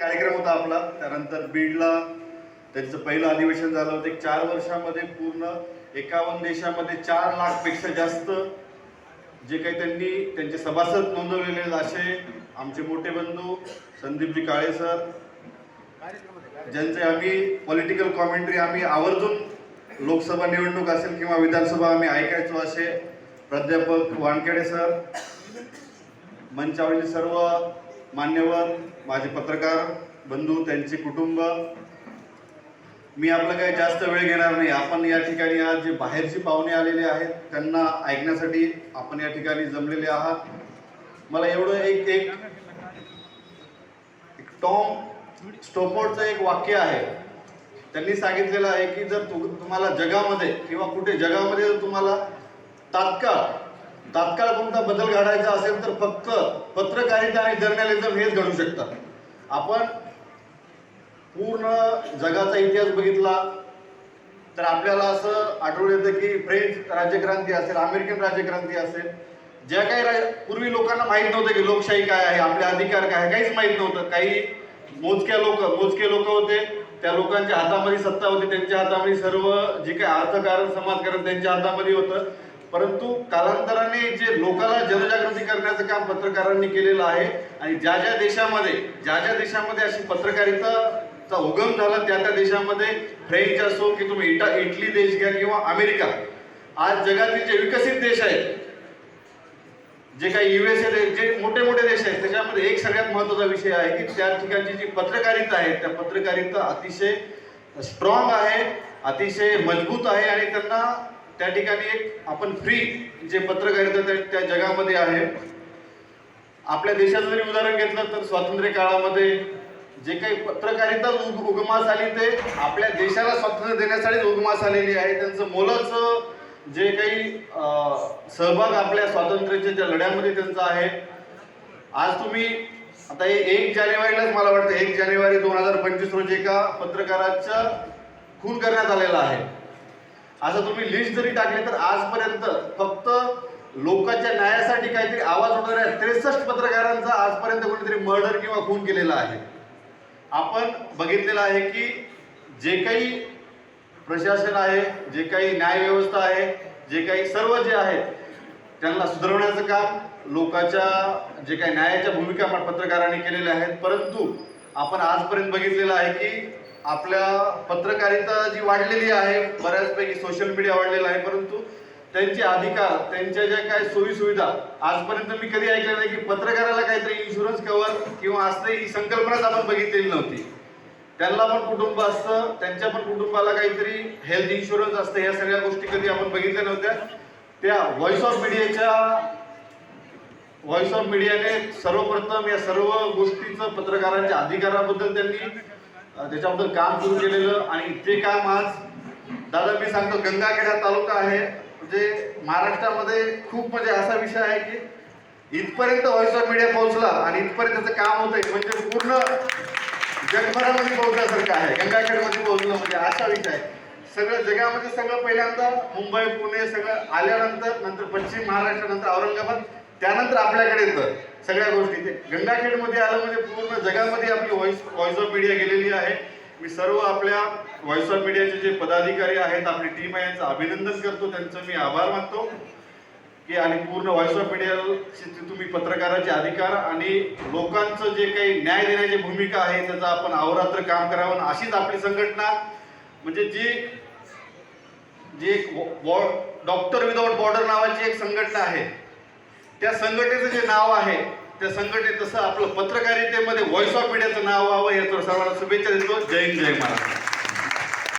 कार्यक्रम होता आपला. त्यानंतर बीडला त्यांचं पहिलं अधिवेशन झालं होतं. एक चार वर्षामध्ये पूर्ण एकावन्न देशामध्ये चार लाखपेक्षा जास्त जे काही त्यांनी त्यांचे सभासद नोंदवलेले आहेत असे आमचे मोठे बंधू संदीपजी काळे सर ज्यांचे आम्ही पॉलिटिकल कॉमेंट्री आम्ही आवर्जून लोकसभा निवडणूक असेल किंवा विधानसभा आम्ही ऐकायचो असे प्राध्यापक वानखेडे सर मंचावरील सर्व मान्यवर माझे पत्रकार बंधू त्यांचे कुटुंब. मी आपलं काही जास्त वेळ घेणार नाही. आपण या ठिकाणी आज जे बाहेरची पाहुणे आलेले आहेत त्यांना ऐकण्यासाठी आपण या ठिकाणी जमलेले आहात. मला एवढं एक एक एक टॉम स्टोफोर्डचं एक वाक्य आहे. त्यांनी सांगितलेलं आहे की जर तु तुम्हाला जगामध्ये किंवा कुठे जगामध्ये जर तुम्हाला तात्काळ तात्काळ कोणता बदल घडायचा असेल तर फक्त पत्रकारिता आणि जर्नलिझम हेच घडू शकतात आपण पूर्ण जगाचा इतिहास बघितला तर आपल्याला असं आठवण येतं की फ्रेंच राज्यक्रांती असेल अमेरिकन राज्यक्रांती असेल ज्या काही रा- पूर्वी लोकांना माहीत नव्हतं की लोकशाही काय आहे आपले अधिकार काय आहे काहीच माहीत नव्हतं. काही मोजक्या लोक मोजके लोक होते त्या लोकांच्या हातामध्ये सत्ता होती त्यांच्या हातामध्ये सर्व जे काही अर्थकारण समाजकारण त्यांच्या हातामध्ये होतं. परंतु कालांतराने जे लोकाला जनजागृती करण्याचं काम पत्रकारांनी केलेलं आहे आणि ज्या ज्या देशामध्ये ज्या ज्या देशामध्ये अशी पत्रकारिताचा उगम झाला त्या त्या देशामध्ये फ्रेंच असो की तुम्ही इटा इटली देश घ्या किंवा अमेरिका आज जगातील जे विकसित देश आहेत जे काही युएसए जे मोठे मोठे देश आहेत त्याच्यामध्ये एक सगळ्यात महत्त्वाचा विषय आहे की त्या ठिकाणची जी पत्रकारिता आहे त्या पत्रकारिता अतिशय स्ट्रॉंग आहे अतिशय मजबूत आहे आणि त्यांना त्या ठिकाणी एक आपण फ्री जे पत्रकारिता त्या- त्या जगामध्ये आहे. आपल्या देशाचं जरी उदाहरण घेतलं तर स्वातंत्र्य काळामध्ये जे काही पत्रकारिता उग- उगमास आली ते आपल्या देशाला स्वातंत्र्य देण्यासाठीच उगमास आलेली आहे. त्यांचं मोलाचं जे काही सहभाग आपल्या स्वातंत्र्याच्या ज्या लढ्यामध्ये त्यांचा आहे. आज तुम्ही आता हे एक जानेवारीलाच मला वाटतं एक जानेवारी दोन हजार पंचवीस रोजी एका पत्रकाराचा खून करण्यात आलेला आहे. असं तुम्ही लिस्ट जरी टाकली तर आजपर्यंत फक्त लोकांच्या न्यायासाठी काहीतरी आवाज उठवणाऱ्या त्रेसष्ट पत्रकारांचा आजपर्यंत कोणीतरी मर्डर किंवा खून केलेला आहे. आपण बघितलेलं आहे की जे काही प्रशासन आहे जे काही न्यायव्यवस्था आहे जे काही सर्व जे आहे त्यांना सुधारवण्याचं काम लोकांच्या जे काही न्यायाच्या भूमिका पत्रकारांनी केलेल्या आहेत परंतु आपण आजपर्यंत बघितलेलं आहे की आपल्या पत्रकारिता जी वाढलेली आहे बऱ्याचपैकी सोशल मीडिया वाढलेला आहे परंतु त्यांचे अधिकार त्यांच्या ज्या काही सोयीसुविधा आजपर्यंत मी कधी ऐकलं नाही की पत्रकाराला काहीतरी इन्शुरन्स कव्हर किंवा असते ही संकल्पनाच आपण बघितलेली नव्हती. त्यांना पण कुटुंब असतं त्यांच्या पण कुटुंबाला काहीतरी हेल्थ इन्शुरन्स असतं या सगळ्या गोष्टी कधी आपण बघितल्या नव्हत्या. त्या व्हॉइस ऑफ मीडियाच्या व्हॉइस ऑफ मीडियाने सर्वप्रथम या सर्व गोष्टीचं पत्रकारांच्या अधिकाराबद्दल त्यांनी त्याच्याबद्दल काम सुरू केलेलं आणि ते काम आज दादा मी सांगतो गंगाखेडा तालुका आहे. म्हणजे महाराष्ट्रामध्ये खूप म्हणजे असा विषय आहे की इथपर्यंत व्हॉइस ऑफ मीडिया पोहोचला आणि इथपर्यंत त्याचं काम होतंय म्हणजे पूर्ण जगभरामध्ये पोहोचल्यासारखं आहे. गंगाखेडमध्ये पोहोचलं म्हणजे असा विषय आहे. सगळं जगामध्ये सगळं पहिल्यांदा मुंबई पुणे सगळं आल्यानंतर नंतर पश्चिम महाराष्ट्र नंतर औरंगाबाद त्यानंतर आपल्याकडे येतं सगळ्या गोष्टी. ते गंगाखेडमध्ये आलं म्हणजे पूर्ण जगामध्ये आपली व्हॉइस व्हॉइस ऑफ मीडिया गेलेली आहे. मी सर्व आपल्या व्हॉइस ऑफ मीडियाचे जे पदाधिकारी आहेत आपली टीम आहे यांचं अभिनंदन करतो. त्यांचं मी आभार मानतो. की आणि पूर्ण व्हॉइस ऑफ मीडियाचे तुम्ही पत्रकाराचे अधिकार आणि लोकांचं जे काही न्याय देण्याची भूमिका आहे त्याचं आपण अहोरात्र काम करावं आणि अशीच आपली संघटना. म्हणजे जी जी एक डॉक्टर विदाउट बॉर्डर नावाची एक संघटना आहे. त्या संघटनेचं जे नाव आहे त्या संघटनेत तसं आपलं पत्रकारितेमध्ये व्हॉइस ऑफ मीडियाचं नाव व्हावं याचं सर्वांना शुभेच्छा देतो. जय हिंद जय महाराष्ट्र.